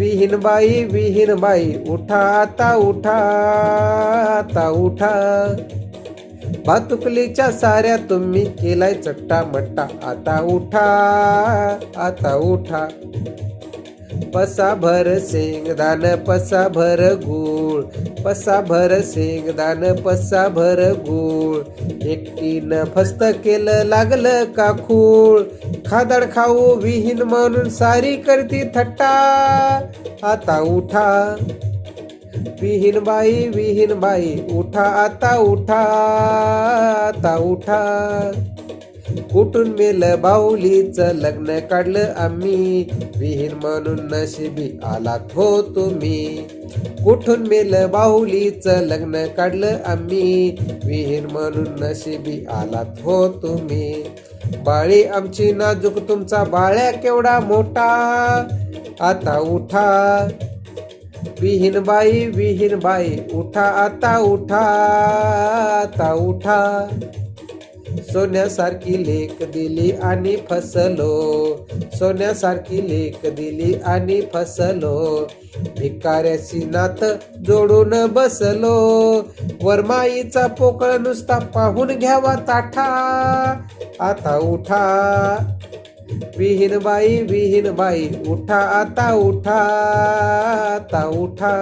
विहीन बाई विहीन बाई उठा आता उठा आता उठा. भातुकलीच्या साऱ्या तुम्ही केलाय चट्टा मट्टा आता उठा आता उठा. पसा भर शेंगदान पसा भर गूळ. पसा भर शेंगदान पसा भर गूळ. एकटीनं फस्त केलं लागलं का खूळ? खादड खाऊ विहीन म्हणून सारी करती थट्टा. आता उठा. विहीन बाई विहीन बाई उठा आता उठा. आता उठा. कुठून मेलं बाहुलीचं लग्न काढलं आम्ही? विहीर म्हणून नशिबी आलात हो तुम्ही. कुठून मेलं बाहुलीचं लग्न काढलं आम्ही? विहीर म्हणून नशिबी आलात हो तुम्ही. बाळी आमची नाजूक तुमचा बाळ्या केवढा मोठा? आता उठा. विहीन बाई विहीन बाई उठा आता उठा आता उठा. सोन्यासारखी लेख दिली आणि फसलो. सोन्यासारखी लेख दिली आणि फसलो. भिकाऱ्याची नात जोडून बसलो. वरमाईचा पोकळ नुसता पाहून घ्यावा ताठा. आता उठा. विहीन बाई विहीन बाई उठा आता उठा आता उठा.